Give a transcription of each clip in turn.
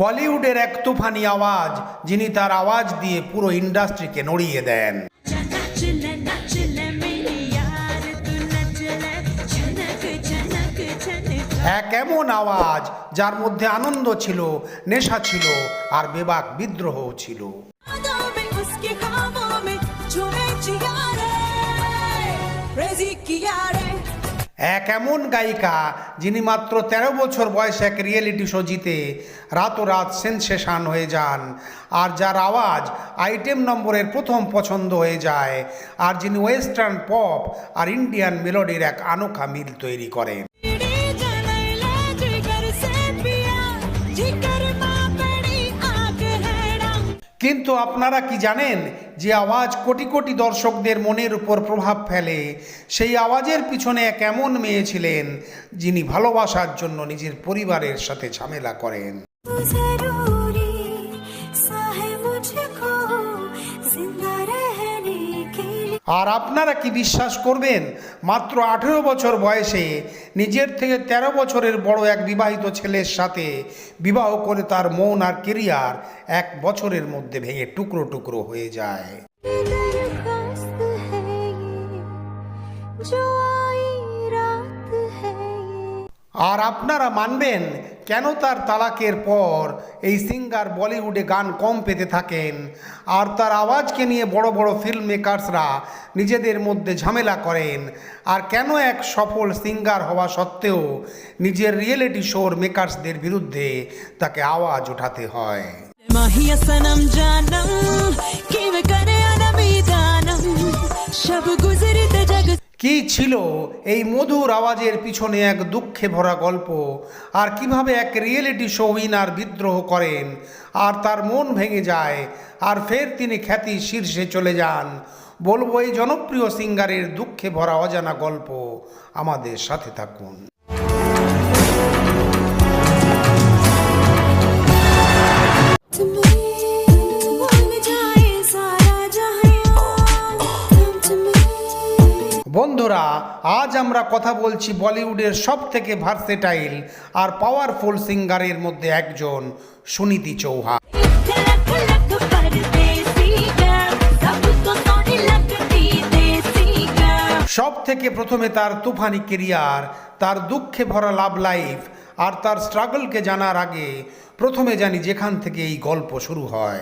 বলিউডের এক তুফানি আওয়াজ, যিনি তার আওয়াজ দিয়ে পুরো ইন্ডাস্ট্রিকে নড়িয়ে দেন। এক এমন আওয়াজ, যার মধ্যে আনন্দ ছিল, নেশা ছিল, আর বেবাক বিদ্রোহ ছিল। এক এমন গায়িকা যিনি মাত্র ১৩ বছর বয়সে এক রিয়েলিটি শো জিতে, রাতোরাত সেনসেশন হয়ে যান। আর যার আওয়াজ আইটেম নম্বরের প্রথম পছন্দ হয়ে যায়, আর যিনি ওয়েস্টার্ন পপ আর ইন্ডিয়ান মেলোডির এক আনোখা মিল তৈরি করেন। কিন্তু আপনারা কি জানেন যে আওয়াজ কোটি কোটি দর্শকদের মনের উপর প্রভাব ফেলে? সেই আওয়াজের পিছনে এক এমন মেয়ে ছিলেন, যিনি ভালোবাসার জন্য নিজের পরিবারের সাথে ঝামেলা করেন। আর আপনারা কি বিশ্বাস করবেন? মাত্র আঠেরো বছর বয়সে নিজের থেকে ১৩ বছরের বড় এক বিবাহিত ছেলের সাথে বিবাহ করে তার মৌন আর কেরিয়ার এক বছরের মধ্যে ভেঙে টুকরো টুকরো হয়ে যায়। আর আপনারা মানবেন কেন তার তালাকের পর এই সিঙ্গার বলিউডে গান কম পেতে থাকেন? আর তার আওয়াজকে নিয়ে বড় বড় ফিল্ম মেকার্সরা নিজেদের মধ্যে ঝামেলা করেন। আর কেন এক সফল সিঙ্গার হওয়া সত্ত্বেও নিজের রিয়েলিটি শোর মেকার্সদের বিরুদ্ধে তাকে আওয়াজ উঠাতে হয়? সব গুজে কি ছিল এই মধুর আওয়াজের পিছনে এক দুঃখে ভরা গল্প? আর কীভাবে এক রিয়েলিটি শো উইনার বিদ্রোহ করেন? আর তার মন ভেঙে যায়, আর ফের তিনি খ্যাতি শীর্ষে চলে যান। বলব এই জনপ্রিয় সিঙ্গারের দুঃখে ভরা অজানা গল্প আমাদের সাথে থাকুন। বন্ধুরা আজ আমরা কথা বলছি বলিউডের সব থেকে ভার্সেটাইল আর পাওয়ারফুল সিঙ্গারের মধ্যে একজন সুনীতি চৌহান। সব থেকে প্রথমে তার তুফানি কেরিয়ার তার দুঃখে ভরা লাভ লাইফ আর তার স্ট্রাগলকে জানার আগে প্রথমে জানি যেখান থেকে এই গল্প শুরু হয়।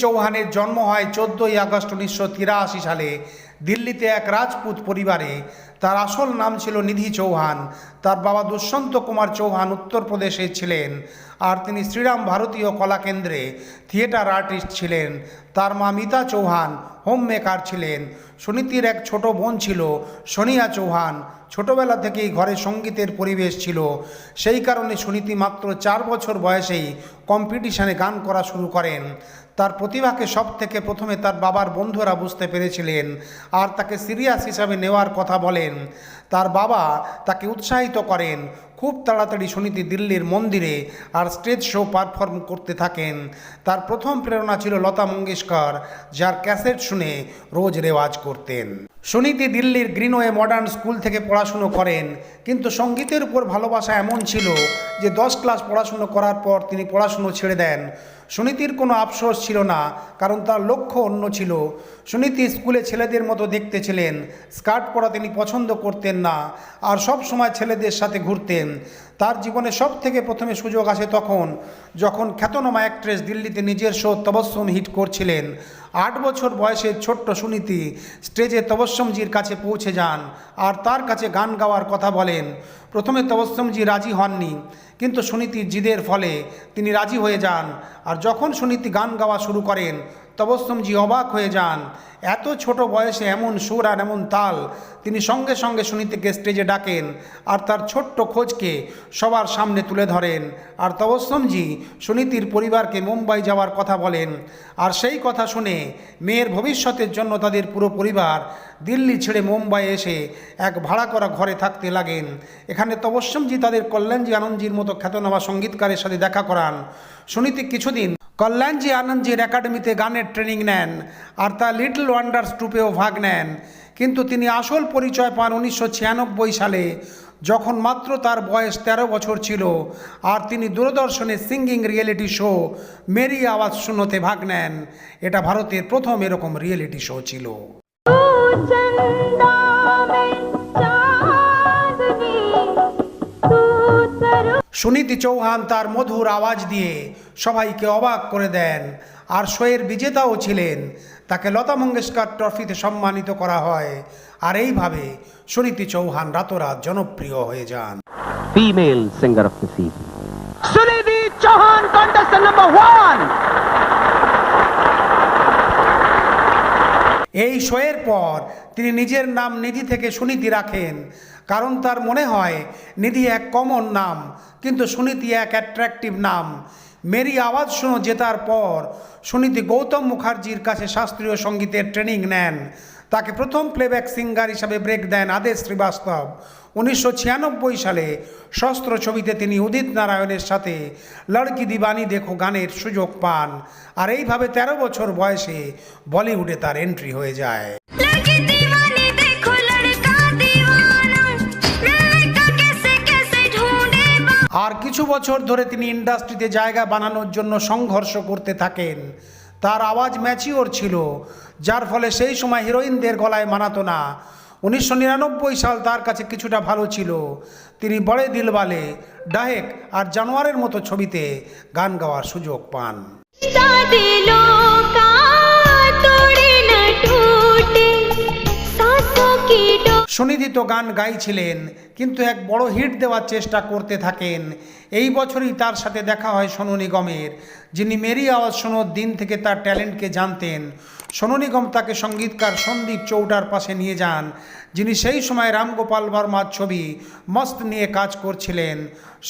চৌহানের জন্ম হয় চোদ্দই আগস্ট উনিশশো তিরাশি সালে দিল্লিতে এক রাজপুত পরিবারে। তার আসল নাম ছিল নিধি চৌহান। তার বাবা দুষ্যন্ত কুমার চৌহান উত্তরপ্রদেশে ছিলেন। আর তিনি শ্রীরাম ভারতীয় কলা কেন্দ্রে থিয়েটার আর্টিস্ট ছিলেন। তার মা মিতা চৌহান হোম মেকার ছিলেন। সুনীতির এক ছোট বোন ছিল সোনিয়া চৌহান। ছোটবেলা থেকেই ঘরে সঙ্গীতের পরিবেশ ছিল। সেই কারণে সুনীতি মাত্র চার বছর বয়সেই কম্পিটিশানে গান করা শুরু করেন। তার প্রতিভাকে সব থেকে প্রথমে তার বাবার বন্ধুরা বুঝতে পেরেছিলেন আর তাকে সিরিয়াস হিসাবে নেওয়ার কথা বলেন। তার বাবা তাকে উৎসাহিত করেন, খুব তাড়াতাড়ি সুনীতি দিল্লির মন্দিরে আর স্টেজ শো পারফর্ম করতে থাকেন। তার প্রথম প্রেরণা ছিল লতা মঙ্গেশকর, যার ক্যাসেট শুনে রোজ রেওয়াজ করতেন। সুনীতি দিল্লির গ্রিনওয়ে মডার্ন স্কুল থেকে পড়াশুনো করেন, কিন্তু সঙ্গীতের উপর ভালোবাসা এমন ছিল যে দশ ক্লাস পড়াশুনো করার পর তিনি পড়াশুনো ছেড়ে দেন। সুনীতির কোনো আফসোস ছিল না, কারণ তার লক্ষ্য অন্য ছিল। সুনীতি স্কুলে ছেলেদের মতো দেখতে ছিলেন, স্কার্ট পরা তিনি পছন্দ করতেন না, আর সব সময় ছেলেদের সাথে ঘুরতেন। তার জীবনে সব থেকে প্রথমে সুযোগ আসে তখন যখন খ্যাতনামা অ্যাক্ট্রেস দিল্লিতে নিজের শো তবস্সম হিট করছিলেন। আট বছর বয়সে ছোট্ট সুনীতি স্টেজে তবস্সমজির কাছে পৌঁছে যান আর তার কাছে গান গাওয়ার কথা বলেন। প্রথমে তবস্সমজি রাজি হননি, কিন্তু সুনীতির জিদের ফলে তিনি রাজি হয়ে যান। আর যখন সুনীতি গান গাওয়া শুরু করেন তবস্তমজি অবাক হয়ে যান। এত ছোট বয়সে এমন সুর আর এমন তাল তিনি সঙ্গে সঙ্গে সুনীতিকে স্টেজে ডাকেন আর তার ছোট্ট খোঁজকে সবার সামনে তুলে ধরেন। আর তবস্তমজি সুনীতির পরিবারকে মুম্বাই যাওয়ার কথা বলেন। আর সেই কথা শুনে মেয়ের ভবিষ্যতের জন্য তাদের পুরো পরিবার দিল্লি ছেড়ে মুম্বাই এসে এক ভাড়া করা ঘরে থাকতে লাগেন। এখানে তবস্যমজি তাদের কল্যাণজি আনন্দজির মতো খ্যাতনামা সঙ্গীতকারের সাথে দেখা করান। সুনীতি কিছুদিন কল্যাণজি আনন্দজির একাডেমিতে গানের ট্রেনিং নেন আর তা লিটল ওয়ান্ডার্স ট্রুপেও ভাগ নেন। কিন্তু তিনি আসল পরিচয় পান উনিশশো ছিয়ানব্বই সালে, যখন মাত্র তার বয়স ১৩ বছর ছিল আর তিনি দূরদর্শনে singing reality show Meri Awaaz শূন্যতে ভাগ নেন। এটা ভারতের প্রথম এরকম রিয়েলিটি শো ছিল। সুনীতি চৌহান তার মধুর আওয়াজ দিয়ে সবাইকে অবাক করে দেন। আর শোয়ের বিজেতাও ছিলেন। তাকে লতা মঙ্গেশকর ট্রফিতে সম্মানিত করা হয়। আর এইভাবে সুনীতি চৌহান রাতোরাত জনপ্রিয় হয়ে যান। Female singer of the season. Sunidhi Chauhan, contestant number one. এই শোয়ের পর তিনি নিজের নাম নিধি থেকে সুনীতি রাখেন। কারণ তার মনে হয়, নিধি এক কমন নাম, কিন্তু সুনীতি এক অ্যাট্রাকটিভ নাম। মেরি, আওয়াজ শুনো জেতার পর। সুনীতি গৌতম মুখার্জির কাছে শাস্ত্রীয় সঙ্গীতের ট্রেনিং নেন। তাকে প্রথম প্লেব্যাক সিঙ্গার হিসাবে ব্রেক দেন আদেশ শ্রীবাস্তব। উনিশশো ছিয়ানব্বই সালে শস্ত্র ছবিতে তিনি উদিত নারায়ণের সাথে লড়কি দিবানি দেখো গানের সুযোগ পান। আর এইভাবে ১৩ বছর বয়সে বলিউডে তার এন্ট্রি হয়ে যায়। আর কিছু বছর ধরে তিনি ইন্ডাস্ট্রিতে জায়গা বানানোর জন্য সংঘর্ষ করতে থাকেন। তার আওয়াজ ম্যাচিওর ছিল, যার ফলে সেই সময় হিরোইনদের গলায় মানাতো না। উনিশশো নিরানব্বই সাল তার কাছে কিছুটা ভালো ছিল। তিনি বড়ে দিলওয়ালে, ডাহেক আর জানোয়ারের মতো ছবিতে গান গাওয়ার সুযোগ পান। डो সুনিধি তো গান গাইছিলেন, কিন্তু এক বড় হিট দেওয়ার চেষ্টা করতে থাকেন। এই বছরই তার সাথে দেখা হয় সোনু নিগমের, যিনি মেরি আওয়াজ শোনোর দিন থেকে তার ট্যালেন্টকে জানতেন। সোনু নিগম তাকে সঙ্গীতকার সন্দীপ চৌটার পাশে নিয়ে যান, যিনি সেই সময় রামগোপাল বর্মার ছবি মস্ত নিয়ে কাজ করছিলেন।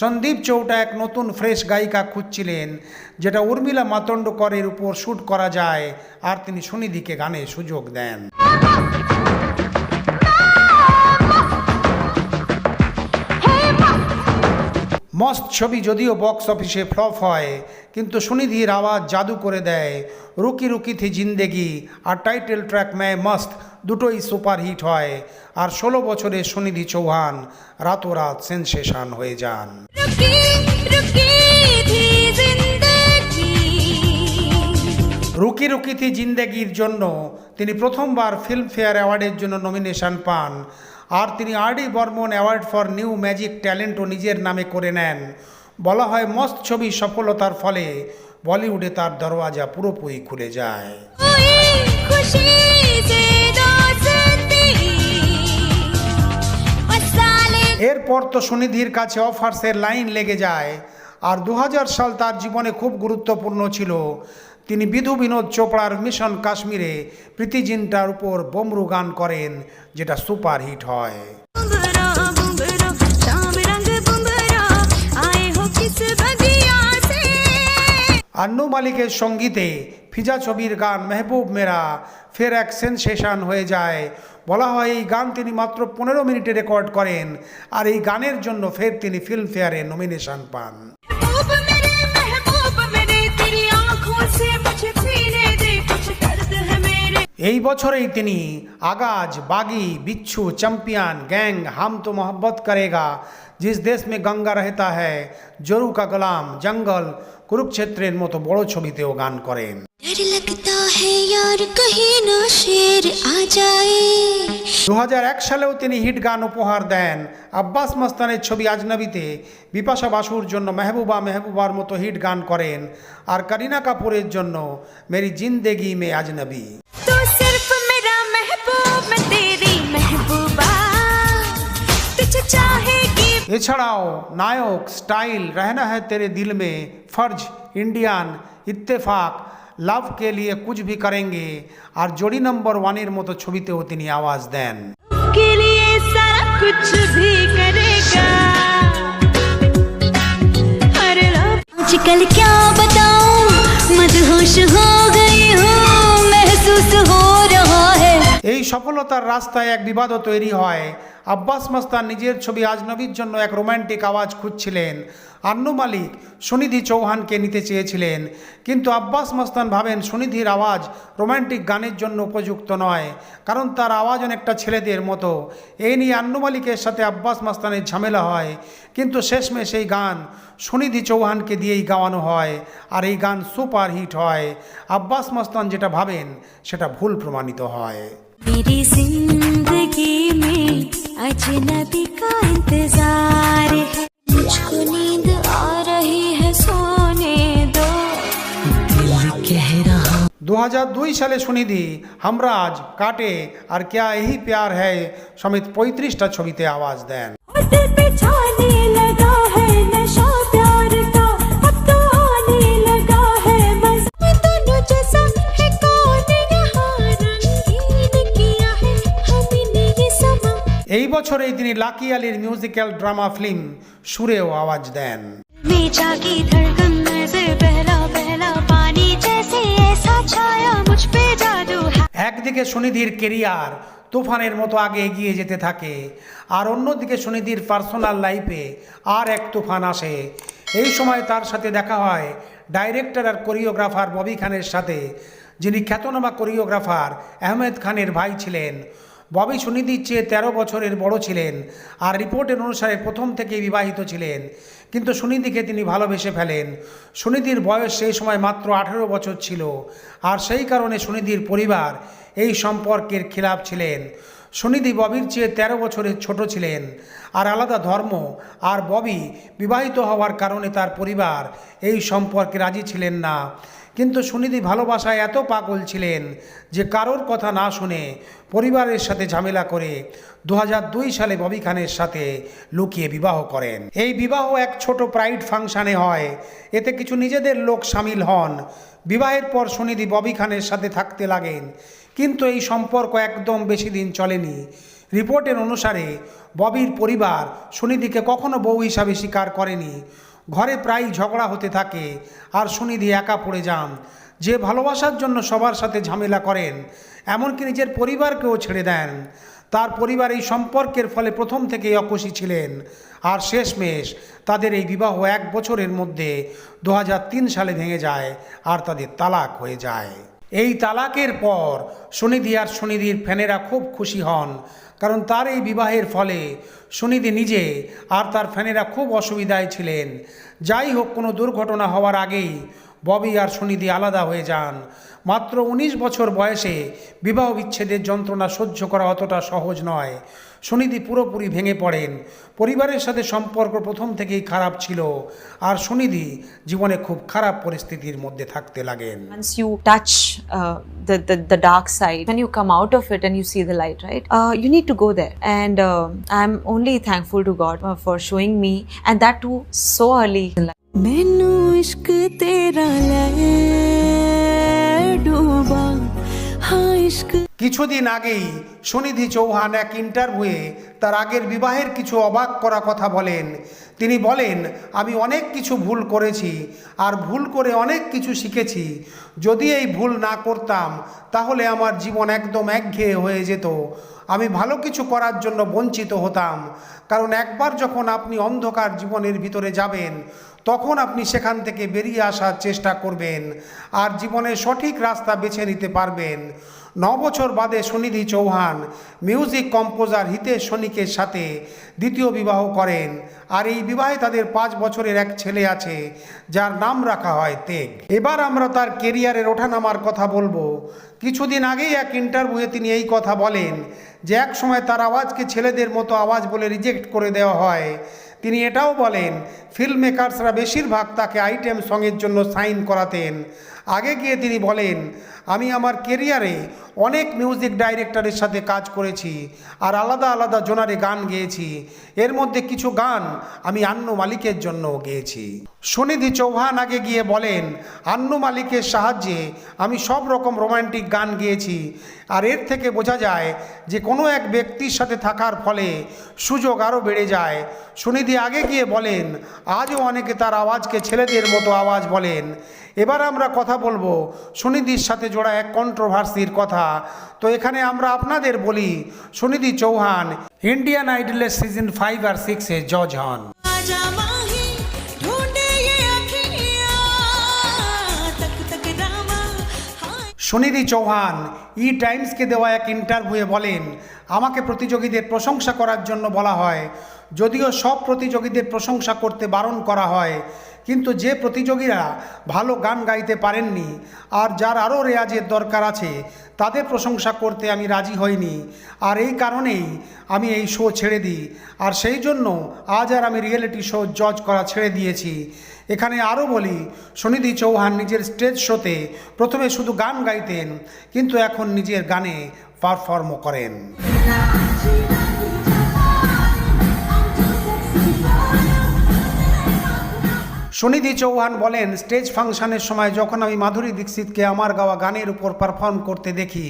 সন্দীপ চৌটা এক নতুন ফ্রেশ গায়িকা খুঁজছিলেন, যেটা উর্মিলা মাতণ্ডকরের উপর শ্যুট করা যায়, আর তিনি সুনিধিকে গানে সুযোগ দেন। মস্ত ছবি যদিও বক্স অফিসে ফ্লপ হয় কিন্তু সুনিধির আওয়াজ জাদু করে দেয়। রুকি রুকি থি জিন্দেগি আর টাইটেল ট্র্যাক ম্যায় মস্ত দুটোই সুপারহিট হয়। আর ষোলো বছরে সুনিধি চৌহান রাতোরাত সেন্সেশন হয়ে যান। রুকি রুকি থি জিন্দেগির জন্য তিনি প্রথমবার ফিল্মফেয়ার অ্যাওয়ার্ডের জন্য নমিনেশন পান। আর তিনি R D Burman award for new magic ট্যালেন্টও নিজের নামে করে নেন। বলা হয় মস্ত ছবি সফলতার ফলে বলিউডে তার দরওয়াজা পুরোপুরি খুলে যায়। এরপর তো সুনিধির কাছে অফার্সের লাইন লেগে যায়। আর দু হাজার সাল তার জীবনে খুব গুরুত্বপূর্ণ ছিল। তিনি বিধু বিনোদ চোপড়ার মিশন কাশ্মীরে প্রীতি জিন্টার উপর বমরু গান করেন যেটা সুপার হিট হয়। আন্নু মালিকের সঙ্গীতে ফিজা ছবির গান মেহবুব মেরা ফের এক সেনসেশন হয়ে যায়। বলা হয় এই গান তিনি মাত্র পনেরো মিনিটে রেকর্ড করেন আর এই গানের জন্য ফের তিনি ফিল্মফেয়ারে নমিনেশন পান। এই বছরেই তিনি আগাজ বাগি বিচ্ছু চ্যাম্পিয়ন গ্যাং হাম তো মোহব্বত করেগা জিস দেশ মে গঙ্গা রহতা হ্যায় জরু কা গোলাম জঙ্গল কুরুক্ষেত্রের মতো বড় ছবিতেও গান করেন। দু হাজার এক সালেও তিনি হিট গান উপহার দেন। আব্বাস মস্তানের ছবি আজনবীতে বিপাশা বাসুর জন্য মেহবুবা মেহবুবার মতো হিট গান করেন। আর করিনা কাপুরের জন্য মেরি জিন্দেগি মে আজনবী। এছাড়াও নায়ক স্টাইল रहना है तेरे दिल में फर्ज इंडियन ইত্তেফাক লাভ কে লিয়ে কুছ ভি করেঙ্গে আর জোড়ি নম্বর ওয়ানের মতো ছবিতেও তিনি আওয়াজ দেন के लिए सारा कुछ भी करेगा अरे आजकल क्या बताऊं मदहोश हो गई हूँ महसूस हो रहा है এই সফলতার রাস্তায় এক বিবাদও তৈরি হয়। আব্বাস মাস্তান নিজের ছবি আজনবীর জন্য এক রোম্যান্টিক আওয়াজ খুঁজছিলেন। আন্নু মালিক সুনিধি চৌহানকে নিতে চেয়েছিলেন। কিন্তু আব্বাস মাস্তান ভাবেন সুনিধির আওয়াজ রোম্যান্টিক গানের জন্য উপযুক্ত নয়, কারণ তার আওয়াজ অনেকটা ছেলেদের মতো। এই নিয়ে আন্নু মালিকের সাথে আব্বাস মাস্তানের ঝামেলা হয়, কিন্তু শেষমেশ এই গান সুনিধি চৌহানকে দিয়েই গাওয়ানো হয় আর এই গান সুপার হিট হয়। আব্বাস মাস্তান যেটা ভাবেন সেটা ভুল প্রমাণিত হয়। मेरी जिंदगी में अजनबी का इंतजार है मुझको नींद आ रही है सोने दो দু সালে সুনিধি हमराज কাটে আর क्या यही प्यार है সমেত পঁয়ত্রিশটা ছবিতে আওয়াজ দেন এই বছরেই তিনি লাকি আলীর মিউজিক্যাল ড্রামা ফিল্ম সুরেও আওয়াজ দেন। একদিকে সুনিধির কেরিয়ার তুফানের মতো আগে এগিয়ে যেতে থাকে আর অন্যদিকে সুনিধির পার্সোনাল লাইফে আর এক তুফান আসে। এই সময় তার সাথে দেখা হয় ডাইরেক্টর আর কোরিওগ্রাফার ববি খানের সাথে যিনি খ্যাতনামা কোরিওগ্রাফার আহমেদ খানের ভাই ছিলেন। ববি সুনিধির চেয়ে তেরো বছরের বড় ছিলেন আর রিপোর্টের অনুসারে প্রথম থেকেই বিবাহিত ছিলেন। কিন্তু সুনিধিকে তিনি ভালোবেসে ফেলেন। সুনিধির বয়স সেই সময় মাত্র আঠেরো বছর ছিল আর সেই কারণে সুনিধির পরিবার এই সম্পর্কের খিলাফ ছিলেন। সুনিধি ববির চেয়ে তেরো বছরের ছোট ছিলেন আর আলাদা ধর্ম আর ববি বিবাহিত হওয়ার কারণে তার পরিবার এই সম্পর্কে রাজি ছিলেন না। কিন্তু সুনিধি ভালোবাসায় এত পাগল ছিলেন যে কারোর কথা না শুনে পরিবারের সাথে ঝামেলা করে দু হাজার দুই সালে ববি খানের সাথে লুকিয়ে বিবাহ করেন। এই বিবাহ এক ছোট প্রাইড ফাংশানে হয়। এতে কিছু নিজেদের লোক সামিল হন। বিবাহের পর সুনিধি ববি খানের সাথে থাকতে লাগেন। কিন্তু এই সম্পর্ক একদম বেশি দিন চলেনি। রিপোর্টের অনুসারে ববির পরিবার সুনিধিকে কখনো বউ হিসাবে স্বীকার করেনি। ঘরে প্রায় ঝগড়া হতে থাকে। আর সুনিধি একা পড়ে যান। যে ভালোবাসার জন্য সবার সাথে ঝামেলা করেন, এমনকি নিজের পরিবারকেও ছেড়ে দেন। তার পরিবার এই সম্পর্কের ফলে প্রথম থেকেই অকুশী ছিলেন। আর শেষমেশ তাদের এই বিবাহ এক বছরের মধ্যে দু হাজার তিন সালে ভেঙে যায় আর তাদের তালাক হয়ে যায়। এই তালাকের পর সুনিধি আর সুনিধির ফ্যানেরা খুব খুশি হন। কারণ তার এই বিবাহের ফলে সুনিধি নিজে আর তার ফ্যানেরা খুব অসুবিধায় ছিলেন। যাই হোক, কোনো দুর্ঘটনা হওয়ার আগেই ববি আর সুনিধি আলাদা হয়ে যান। মাত্র ১৯ বছর বয়সে বিবাহ বিচ্ছেদের যন্ত্রণা সহ্য করা অতটা সহজ নয়। সুনিধি পুরোপুরি ভেঙে পড়েন পরিবারের সাথে সম্পর্ক প্রথম থেকেই খারাপ ছিল আর সুনিধি জীবনে খুব খারাপ পরিস্থিতির মধ্যে থাকতে লাগেন once you touch uh, the, the the dark side when you come out of it and you see the light right uh, you need to go there and uh, i'm only thankful to god uh, for showing me and that too so early in life ਮੈਨੂੰ ਇਸ਼ਕ ਤੇਰਾ ਲੈ ਡੂਬਾ ਹਾਂ ਇਸ਼ਕ কিছুদিন আগেই সুনিধি চৌহান এক ইন্টারভিউয়ে তার আগের বিবাহের কিছু অবাক করা কথা বলেন। তিনি বলেন, আমি অনেক কিছু ভুল করেছি আর ভুল করে অনেক কিছু শিখেছি। যদি এই ভুল না করতাম, তাহলে আমার জীবন একদম একঘেয়ে হয়ে যেত। আমি ভালো কিছু করার জন্য বঞ্চিত হতাম। কারণ একবার যখন আপনি অন্ধকার জীবনের ভিতরে যাবেন, তখন আপনি সেখান থেকে বেরিয়ে আসার চেষ্টা করবেন আর জীবনের সঠিক রাস্তা বেছে নিতে পারবেন। বছর বাদে সুনিধি চৌহান মিউজিক কম্পোজার হিতেশ সনিকের সাথে দ্বিতীয় বিবাহ করেন। আর এই বিবাহে তাদের পাঁচ বছরের এক ছেলে আছে, যার নাম রাখা হয় তেগ। এবার আমরা তার কেরিয়ারের ওঠানামার কথা বলব। কিছুদিন আগেই এক ইন্টারভিউয়ে তিনি এই কথা বলেন যে, এক সময় তার আওয়াজকে ছেলেদের মতো আওয়াজ বলে রিজেক্ট করে দেওয়া হয়। তিনি এটাও বলেন ফিল্ম মেকার্সরা বেশিরভাগ তাকে আইটেম সঙের জন্য সাইন করাতেন। আগে গিয়ে তিনি বলেন আমি আমার কেরিয়ারে অনেক মিউজিক ডাইরেক্টরের সাথে কাজ করেছি আর আলাদা আলাদা জোনারে গান গেয়েছি। এর মধ্যে কিছু গান আমি আন্নু মালিকের জন্য গেয়েছি। সুনিধি চৌহান আগে গিয়ে বলেন, আন্নু মালিকের সাহায্যে আমি সব রকম রোমান্টিক গান গেয়েছি। আর এর থেকে বোঝা যায় যে কোনো এক ব্যক্তির সাথে থাকার ফলে সুযোগ আরও বেড়ে যায়। সুনিধি আগে গিয়ে বলেন, আজও অনেকে তার আওয়াজকে ছেলেদের মতো আওয়াজ বলেন। এবার আমরা কথা বলব সুনিধির সাথে জোড়া এক কন্ট্রোভার্সির কথা। তো এখানে আমরা আপনাদের বলি সুনিধি চৌহান ইন্ডিয়ান আইডলের সিজন ফাইভ আর সিক্সে জজ হন। সুনিধি চৌহান e ই টাইমসকে দেওয়া এক ইন্টারভিউয়ে বলেন আমাকে প্রতিযোগীদের প্রশংসা করার জন্য বলা হয়। যদিও সব প্রতিযোগীদের প্রশংসা করতে বারণ করা হয় কিন্তু যে প্রতিযোগীরা ভালো গান গাইতে পারেননি আর যার আরও রেয়াজের দরকার আছে, তাদের প্রশংসা করতে আমি রাজি হইনি। আর এই কারণেই আমি এই শো ছেড়ে দিই। আর সেই জন্য আজ আর আমি রিয়েলিটি শো জজ করা ছেড়ে দিয়েছি। এখানে আরও বলি, সুনিধি চৌহান নিজের স্টেজ শোতে প্রথমে শুধু গান গাইতেন, কিন্তু এখন নিজের গানে পারফর্মও করেন। সুনিধি চৌহান বলেন, স্টেজ ফাংশনের সময় যখন আমি মাধুরী দীক্ষিতকে আমার গাওয়া গানের উপর পারফর্ম করতে দেখি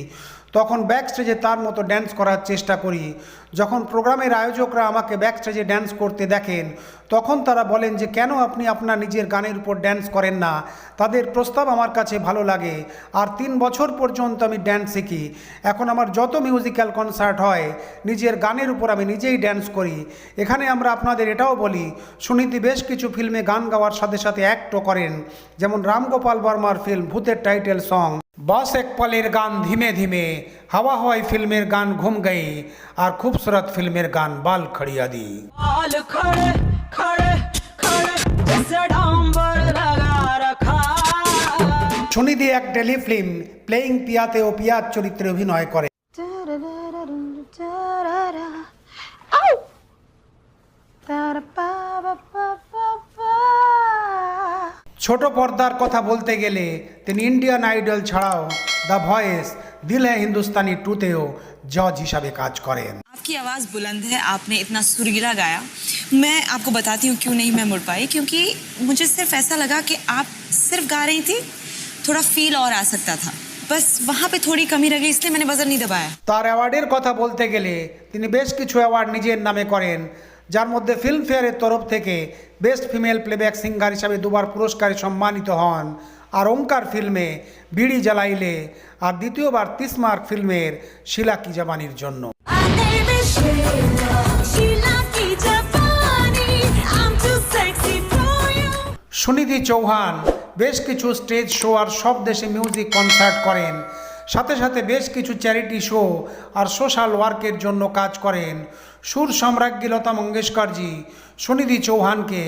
তখন ব্যাক স্টেজে তার মতো ড্যান্স করার চেষ্টা করি। যখন প্রোগ্রামের আয়োজকরা আমাকে ব্যাক স্টেজে ড্যান্স করতে দেখেন, তখন তারা বলেন যে, কেন আপনি আপনার নিজের গানের উপর ড্যান্স করেন না? তাদের প্রস্তাব আমার কাছে ভালো লাগে। আর তিন বছর পর্যন্ত আমি ড্যান্স শিখি। এখন আমার যত মিউজিক্যাল কনসার্ট হয়, নিজের গানের উপর আমি নিজেই ড্যান্স করি। এখানে আমরা আপনাদের এটাও বলি, সুনীতি বেশ কিছু ফিল্মে গান গাওয়ার সাথে সাথে অ্যাক্টও করেন। যেমন রামগোপাল বর্মার ফিল্ম ভূতের টাইটেল সং বস এক পলের গান ধীমে ধীমে হাওয়া হওয়াই ফিল্মের গান ঘুম গই আর খুবসুরত ফিল্মের গান বাল খড়িয়া দি बाल खड़े खड़े खड़े जैसे डांबर लगा रखा সুনিধি এক টেলিফিল্ম প্লেইং পিয়াতে ও পিয়াত চরিত্রে অভিনয় করে ছোট পর্দার কথা বলতে গেলে তিনি ইন্ডিয়ান আইডল ছাড়াও দ্য ভয়েস দিল হ্যাঁ হিন্দুস্তানি টুতেও জজ হিসাবে কাজ করেন आपकी आवाज़ बुलंद है आपने इतना सुरीला गाया मैं आपको बताती हूँ क्यों नहीं मैं मुड़ पाई क्योंकि मुझे सिर्फ ऐसा लगा कि आप सिर्फ गा रही थी थोड़ा फील और आ सकता था बस वहाँ पे थोड़ी कमी रह गई इसलिए मैंने बजर नहीं दबाया তার অ্যাওয়ার্ডের কথা বলতে গেলে তিনি বেশ কিছু অ্যাওয়ার্ড নিজের নামে করেন যার মধ্যে ফিল্মফেয়ারের তরফ থেকে বেস্ট ফিমেল প্লেব্যাক সিঙ্গার হিসাবে দুবার পুরস্কারে সম্মানিত হন। আর ওঙ্কার ফিল্মে বিড়ি জ্বালাইলে আর দ্বিতীয়বার তিসমার্ক ফিল্মের শিলা কি জামানির জন্য। সুনিধি চৌহান বেশ কিছু স্টেজ শো আর সব দেশে মিউজিক কনসার্ট করেন। সাথে সাথে বেশ কিছু চ্যারিটি শো আর সোশ্যাল ওয়ার্কের জন্য কাজ করেন। সুর সম্রাজ্ঞী লতা মঙ্গেশকরজি সুনিধি চৌহানকে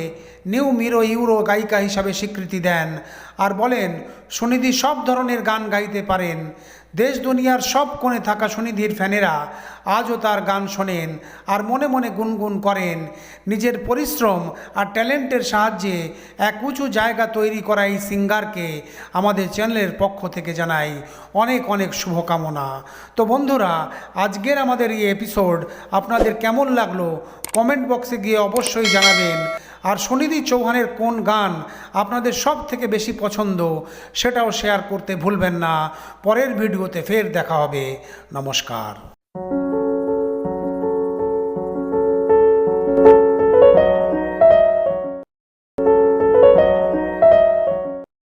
নিউ মিরো ইউরো গায়িকা হিসাবে স্বীকৃতি দেন আর বলেন, সুনিধি সব ধরনের গান গাইতে পারেন। দেশ দুনিয়ার সব কোণে থাকা সুনিধির ফ্যানেরা আজও তার গান শোনেন আর মনে মনে গুনগুন করেন। নিজের পরিশ্রম আর ট্যালেন্টের সাহায্যে এক উঁচু জায়গা তৈরি করা এই সিঙ্গারকে আমাদের চ্যানেলের পক্ষ থেকে জানাই অনেক অনেক শুভকামনা। তো বন্ধুরা, আজকের আমাদের এই এপিসোড আপনাদের কেমন লাগল? কমেন্ট বক্সে গিয়ে অবশ্যই জানাবেন। আর সুনিধি চৌহানের কোন গান আপনাদের সব থেকে বেশি পছন্দ সেটাও শেয়ার করতে ভুলবেন না। পরের ভিডিওতে ফের দেখা হবে। নমস্কার।